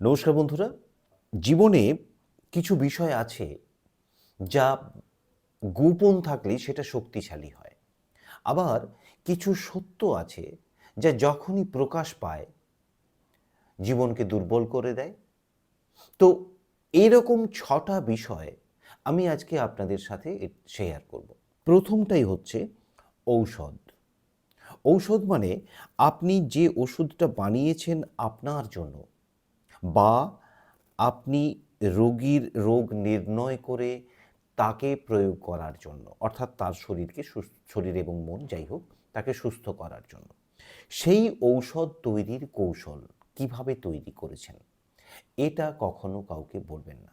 নমস্কার বন্ধুরা। জীবনে কিছু বিষয় আছে যা গোপন থাকলে সেটা শক্তিশালী হয়। আবার কিছু সত্য আছে যা যখনই প্রকাশ পায়, জীবনকে দুর্বল করে দেয়। তো এরকম ছটা বিষয় আমি আজকে আপনাদের সাথে শেয়ার করব। প্রথমটাই হচ্ছে ঔষধ। ঔষধ মানে আপনি যে ওষুধটা বানিয়েছেন আপনার জন্য বা আপনি রোগীর রোগ নির্ণয় করে তাকে প্রয়োগ করার জন্য, অর্থাৎ তার শরীরকে শরীর এবং মন যাই হোক, তাকে সুস্থ করার জন্য। সেই ঔষধ তৈরির কৌশল কীভাবে তৈরি করেছেন, এটা কখনো কাউকে বলবেন না।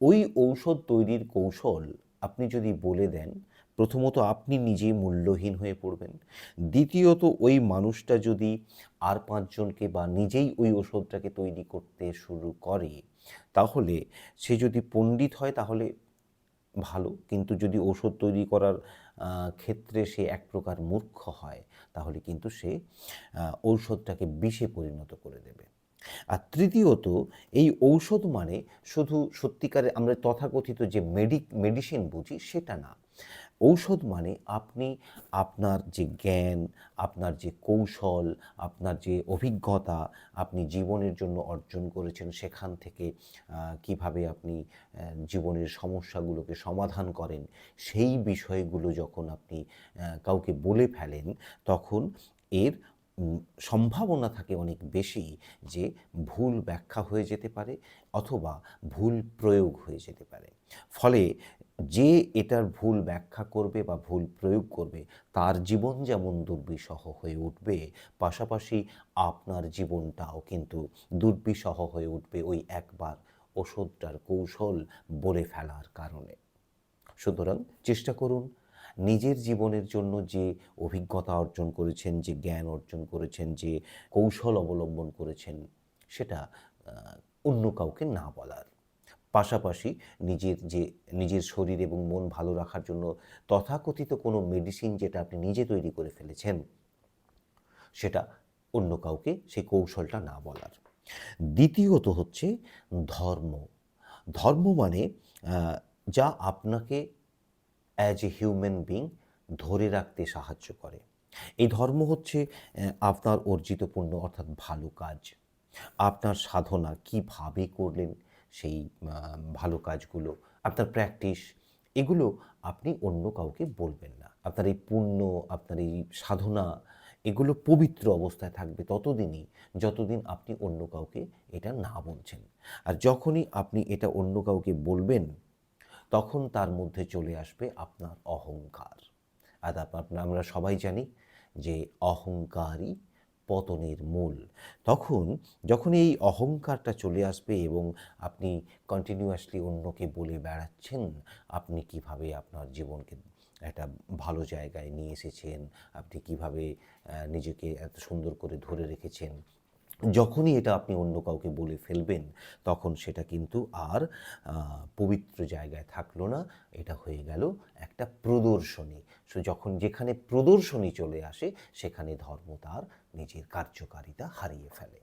ওই ঔষধ তৈরির কৌশল আপনি যদি বলে দেন প্রথমত আপনি নিজে মূল্যহীন হয়ে পড়বেন। দ্বিতীয়ত ওই মানুষটা যদি আর পাঁচজনকে বা নিজেই ওই ওষুধটাকে তৈরি করতে শুরু করে, তাহলে সে যদি পণ্ডিত হয় তাহলে ভালো। কিন্তু যদি ওষুধ তৈরি করার ক্ষেত্রে সে এক প্রকার মূর্খ হয়, তাহলে কিন্তু সে ঔষধটাকে বিষে পরিণত করে দেবে। আর তৃতীয়ত, এই ঔষধ মানে শুধু সত্যিকারে আমরা তথাকথিত যে মেডিক মেডিসিন বুঝি সেটা না। ঔষধ মানে আপনি আপনার যে জ্ঞান, আপনার যে কৌশল, আপনার যে অভিজ্ঞতা আপনি জীবনের জন্য অর্জন করেছেন সেখান থেকে কীভাবে আপনি জীবনের সমস্যাগুলোকে সমাধান করেন সেই বিষয়গুলো যখন আপনি কাউকে বলে ফেলেন, তখন এর সম্ভাবনা থাকে অনেক বেশি যে ভুল ব্যাখ্যা হয়ে যেতে পারে অথবা ভুল প্রয়োগ হয়ে যেতে পারে। ফলে যে এটার ভুল ব্যাখ্যা করবে বা ভুল প্রয়োগ করবে, তার জীবন যেমন দুর্বিষহ হয়ে উঠবে, পাশাপাশি আপনার জীবনটাও কিন্তু দুর্বিষহ হয়ে উঠবে ওই একবার ওষুধটার কৌশল বলে ফেলার কারণে। সুতরাং চেষ্টা করুন নিজের জীবনের জন্য যে অভিজ্ঞতা অর্জন করেছেন, যে জ্ঞান অর্জন করেছেন, যে কৌশল অবলম্বন করেছেন, সেটা অন্য কাউকে না বলার। পাশাপাশি নিজের যে, নিজের শরীর এবং মন ভালো রাখার জন্য তথাকথিত কোনো মেডিসিন যেটা আপনি নিজে তৈরি করে ফেলেছেন, সেটা অন্য কাউকে সেই কৌশলটা না বলার। দ্বিতীয়ত হচ্ছে ধর্ম। ধর্ম মানে যা আপনাকে অ্যাজ এ হিউম্যান বিং ধরে রাখতে সাহায্য করে। এই ধর্ম হচ্ছে আপনার অর্জিত পুণ্য অর্থাৎ ভালো কাজ। আপনার সাধনা কীভাবে করলেন সেই ভালো কাজগুলো, আপনার প্র্যাকটিস এগুলো আপনি অন্য কাউকে বলবেন না। আপনার এই পুণ্য, আপনার এই সাধনা, এগুলো পবিত্র অবস্থায় থাকবে ততদিনই, যতদিন আপনি অন্য কাউকে এটা না বলছেন। আর যখনই আপনি এটা অন্য কাউকে বলবেন তখন তার মধ্যে চলে আসবে আপনার অহংকার। আর আপনার আমরা সবাই জানি যে অহংকারই পতনের মূল। তখন যখন এই অহংকারটা চলে আসবে এবং আপনি কন্টিনিউয়াসলি অন্যকে বলে বেড়াচ্ছেন, আপনি কীভাবে আপনার জীবনকে একটা ভালো জায়গায় নিয়ে এসেছেন, আপনি কীভাবে নিজেকে এত সুন্দর করে ধরে রেখেছেন যখনই এটা আপনি অন্য কাউকে বলে ফেলবেন, তখন সেটা কিন্তু আর পবিত্র জায়গায় থাকল না। এটা হয়ে গেল একটা প্রদর্শনী। সো যখন যেখানে প্রদর্শনী চলে আসে, সেখানে ধর্ম তার নিজের কার্যকারিতা হারিয়ে ফেলে।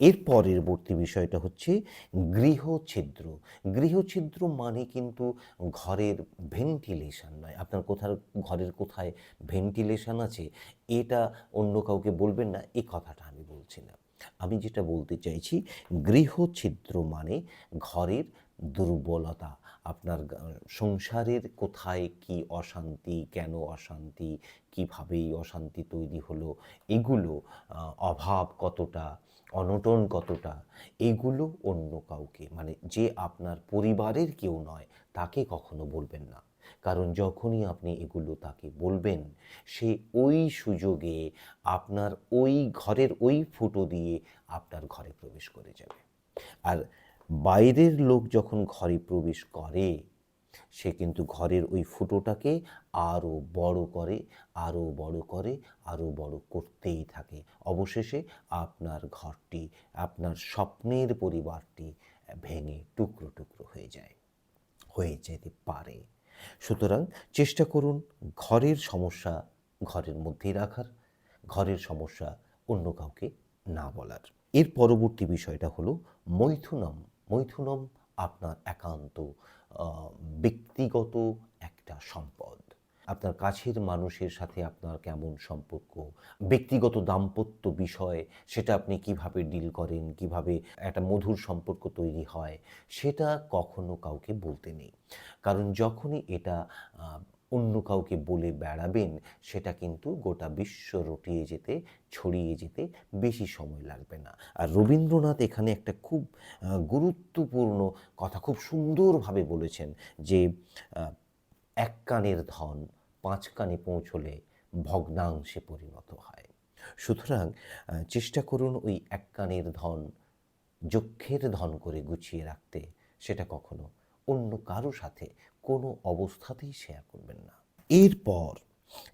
এর পরবর্তী বিষয়টা হচ্ছে গৃহছিদ্র গৃহছিদ্র মানে কিন্তু ঘরের ভেন্টিলেশন নয়। আপনার কোথার, ঘরের কোথায় ভেন্টিলেশন আছে, এটা অন্য কাউকে বলবেন না এই কথাটা বলছি না। আমি যেটা বলতে চাইছি, গৃহছিদ্র মানে ঘরের দুর্বলতা। আপনার সংসারের কোথায় কি অশান্তি, কেন অশান্তি, কীভাবে এই অশান্তি তৈরি হলো, এগুলো অভাব কতটা, অনটন কতটা, এগুলো অন্য কাউকে মানে যে আপনার পরিবারের কেউ নয়, তাকে কখনো বলবেন না। কারণ যখনই আপনি এগুলো তাকে বলবেন, সে ওই সুযোগে আপনার ওই ঘরের ওই ফুটো দিয়ে আপনার ঘরে প্রবেশ করে যাবে। আর বাইরের লোক যখন ঘরে প্রবেশ করে, সে কিন্তু ঘরের ওই ফুটোটাকে আরও বড় করে আরও বড় করে আরও বড় করতেই থাকে। অবশেষে আপনার ঘরটি, আপনার স্বপ্নের পরিবারটি ভেঙে টুকরো টুকরো হয়ে যায়, হয়ে যেতে পারে। সুতরাং চেষ্টা করুন ঘরের সমস্যা ঘরের মধ্যেই রাখার, ঘরের সমস্যা অন্য কাউকে না বলার। এর পরবর্তী বিষয়টা হলো মৈথুনম। মৈথুনম আপনার একান্ত ব্যক্তিগত একটা সম্পদ। আপনার কাছের মানুষের সাথে আপনার কেমন সম্পর্ক? ব্যক্তিগত দাম্পত্য বিষয়, সেটা আপনি কীভাবে ডিল করেন? কীভাবে একটা মধুর সম্পর্ক তৈরি হয়? সেটা কখনো কাউকে বলতে নেই। কারণ যখনই এটা অন্য কাউকে বলে বেড়াবেন, সেটা কিন্তু গোটা বিশ্ব রটিয়ে যেতে, ছড়িয়ে যেতে বেশি সময় লাগবে না। আর রবীন্দ্রনাথ এখানে একটা খুব গুরুত্বপূর্ণ কথা খুব সুন্দরভাবে বলেছেন যে এক কানের ধন পাঁচ কানে পৌঁছলে ভগ্নাংশে পরিণত হয়। সুতরাং চেষ্টা করুন ওই এক কানের ধন, যক্ষের ধন করে গুছিয়ে রাখতে। সেটা কখনো অন্য কারও সাথে কোনো অবস্থাতেই শেয়ার করবেন না। এরপর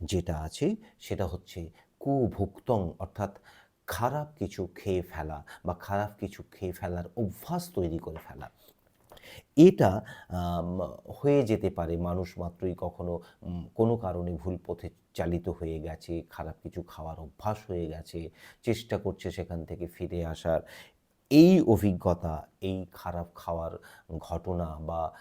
যেটা আছে, সেটা হচ্ছে কুভুক্তং, অর্থাৎ খারাপ কিছু খেয়ে ফেলা বা খারাপ কিছু খেয়ে ফেলার অভ্যাস তৈরি করে ফেলা। এটা হয়ে যেতে পারে। মানুষ মাত্রই কখনো কোনো কারণে ভুল পথে চালিত হয়ে গেছে, খারাপ কিছু খাওয়ার অভ্যাস হয়ে গেছে, চেষ্টা করছে সেখান থেকে ফিরে আসার। এই অভিজ্ঞতা, এই খারাপ খাওয়ার ঘটনা বা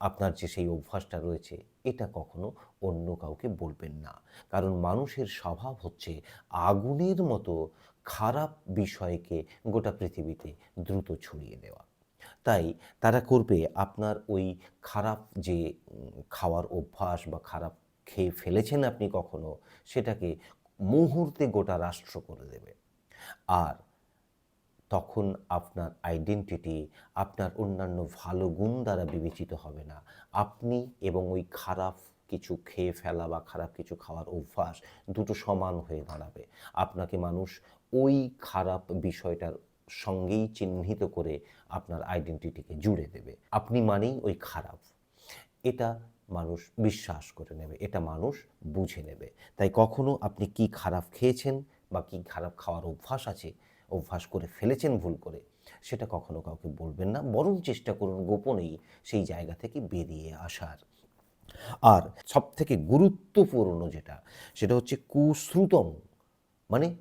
আপনার যে সেই অভ্যাসটা রয়েছে, এটা কখনো অন্য কাউকে বলবেন না। কারণ মানুষের স্বভাব হচ্ছে, আগুনের মতো খারাপ বিষয়কে গোটা পৃথিবীতে দ্রুত ছড়িয়ে দেওয়া। তাই তারা করবে আপনার ওই খারাপ যে খাওয়ার অভ্যাস বা খারাপ খেয়ে ফেলেছেন আপনি কখনো, সেটাকে মুহূর্তে গোটা রাষ্ট্র করে দেবে। আর তখন আপনার আইডেন্টিটি আপনার অন্যান্য ভালো গুণ দ্বারা বিবেচিত হবে না। আপনি এবং ওই খারাপ কিছু খেয়ে ফেলা বা খারাপ কিছু খাওয়ার অভ্যাস দুটো সমান হয়ে দাঁড়াবে। আপনাকে মানুষ ওই খারাপ বিষয়টার সঙ্গেই চিহ্নিত করে আপনার আইডেন্টিটিকে জুড়ে দেবে। আপনি মানেই ওই খারাপ। এটা মানুষ বিশ্বাস করে নেবে, এটা মানুষ বুঝে নেবে। তাই কখনো আপনি কি খারাপ খেয়েছেন বা কি খারাপ খাওয়ার অভ্যাস আছে, অভ্যাস করে ফেলেছেন ভুল করে, সেটা কখনো কাউকে বলবেন না। বরং চেষ্টা করুন গোপনেই সেই জায়গা থেকে বেরিয়ে আসার। আর সব থেকে গুরুত্বপূর্ণ যেটা, সেটা হচ্ছে কুশ্রুতম মানে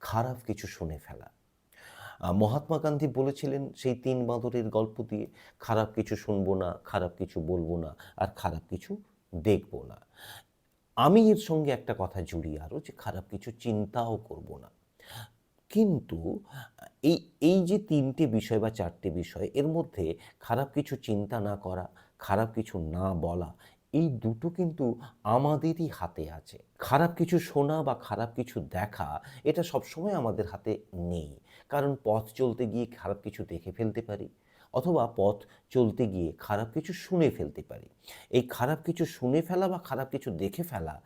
খারাপ কিছু শুনে ফেলা। মহাত্মা গান্ধী বলেছিলেন, সেই তিন বাঁদরের গল্প দিয়ে খারাপ কিছু শুনব না, খারাপ কিছু বলব না, আর খারাপ কিছু দেখব না। আমি এর সঙ্গে একটা কথা জুড়ি আরও, যে খারাপ কিছু চিন্তাও করব না। কিন্তু এই এই যে তিনটে বিষয় বা চারটে বিষয়, এর মধ্যে খারাপ কিছু চিন্তা না করা, খারাপ কিছু না বলা, এই দুটো কিন্তু আমাদেরই হাতে আছে। খারাপ কিছু শোনা বা খারাপ কিছু দেখা, এটা সবসময় আমাদের হাতে নেই। কারণ পথ চলতে গিয়ে খারাপ কিছু দেখে ফেলতে পারি অথবা পথ চলতে গিয়ে খারাপ কিছু শুনে ফেলতে পারি। এই খারাপ কিছু শুনে ফেলা বা খারাপ কিছু দেখে ফেলা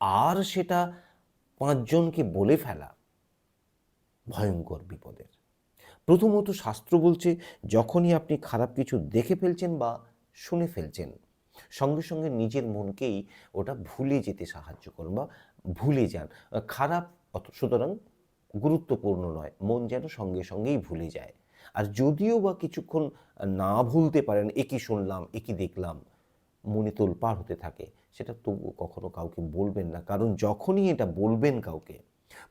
আর সেটা পাঁচজনকে বলে ফেলা ভয়ঙ্কর বিপদের। প্রথমত শাস্ত্র বলছে, যখনই আপনি খারাপ কিছু দেখে ফেলছেন বা শুনে ফেলছেন, সঙ্গে সঙ্গে নিজের মনকেই ওটা ভুলে যেতে সাহায্য করুন বা ভুলে যান। খারাপ সুতরাং গুরুত্বপূর্ণ নয়। মন যেন সঙ্গে সঙ্গেই ভুলে যায়। আর যদিও বা কিছুক্ষণ না ভুলতে পারেন একই শুনলাম একই দেখলাম, মনে তোলপাড় হতে থাকে, সেটা তবুও কখনো কাউকে বলবেন না। কারণ যখনই এটা বলবেন কাউকে,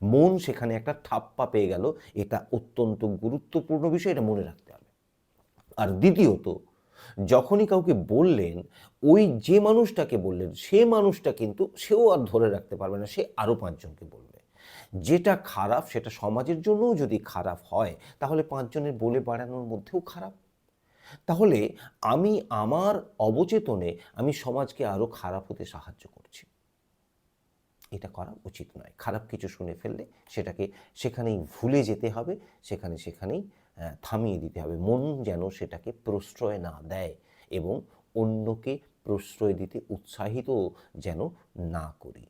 মন সেখানে একটা ঠাপ্পা পেয়ে গেল, এটা অত্যন্ত গুরুত্বপূর্ণ বিষয়, এটা মনে রাখতে হবে। আর দ্বিতীয়ত, যখনই কাউকে বললেন, ওই যে মানুষটাকে বললেন, সে মানুষটা কিন্তু সেও আর ধরে রাখতে পারবে না, সে আরও পাঁচজনকে বলবে। যেটা খারাপ সেটা সমাজের জন্যও যদি খারাপ হয়, তাহলে পাঁচজনের বলে বাড়ানোর মধ্যেও খারাপ। তাহলে আমি আমার অবচেতনে আমি সমাজকে আরও খারাপ হতে সাহায্য করছি। এটা করা উচিত নয়। খারাপ কিছু শুনে ফেললে সেটাকে সেখানেই ভুলে যেতে হবে, সেখানে সেখানেই থামিয়ে দিতে হবে। মন যেন সেটাকে প্রশ্রয় না দেয় এবং অন্যকে প্রশ্রয় দিতে উৎসাহিত যেন না করি।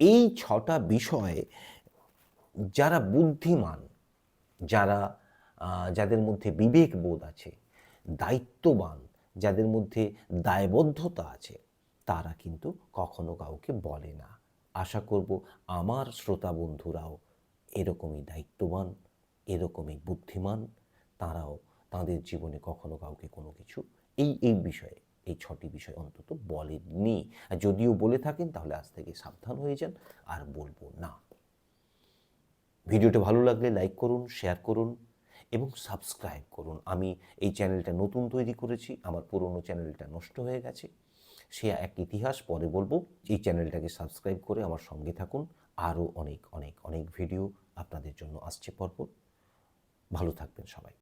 এই ছটা বিষয়ে যারা বুদ্ধিমান, যারা যাদের মধ্যে বিবেক বোধ আছে, দায়িত্ববান, যাদের মধ্যে দায়বদ্ধতা আছে, তারা কিন্তু কখনো কাউকে বলে না। আশা করব আমার শ্রোতা বন্ধুরাও এরকমই দায়িত্ববান, এরকমই বুদ্ধিমান, তারাও তাদের জীবনে কখনো কাউকে কোনো কিছু এই এই বিষয়ে এই ছটি বিষয় অন্তত বলেননি। যদিও বলে থাকেন, তাহলে আজ থেকে সাবধান হয়ে যান, আর বলব না। ভিডিওটা ভালো লাগলে লাইক করুন, শেয়ার করুন, এবং সাবস্ক্রাইব করুন। আমি এই চ্যানেলটা নতুন তৈরি করেছি, আমার পুরনো চ্যানেলটা নষ্ট হয়ে গেছে। সে এক ইতিহাস, পরে বলব, এই চ্যানেলটাকে সাবস্ক্রাইব করে আমার সঙ্গে থাকুন। আরও অনেক অনেক অনেক ভিডিও আপনাদের জন্য আসছে পরপর। ভালো থাকবেন সবাই।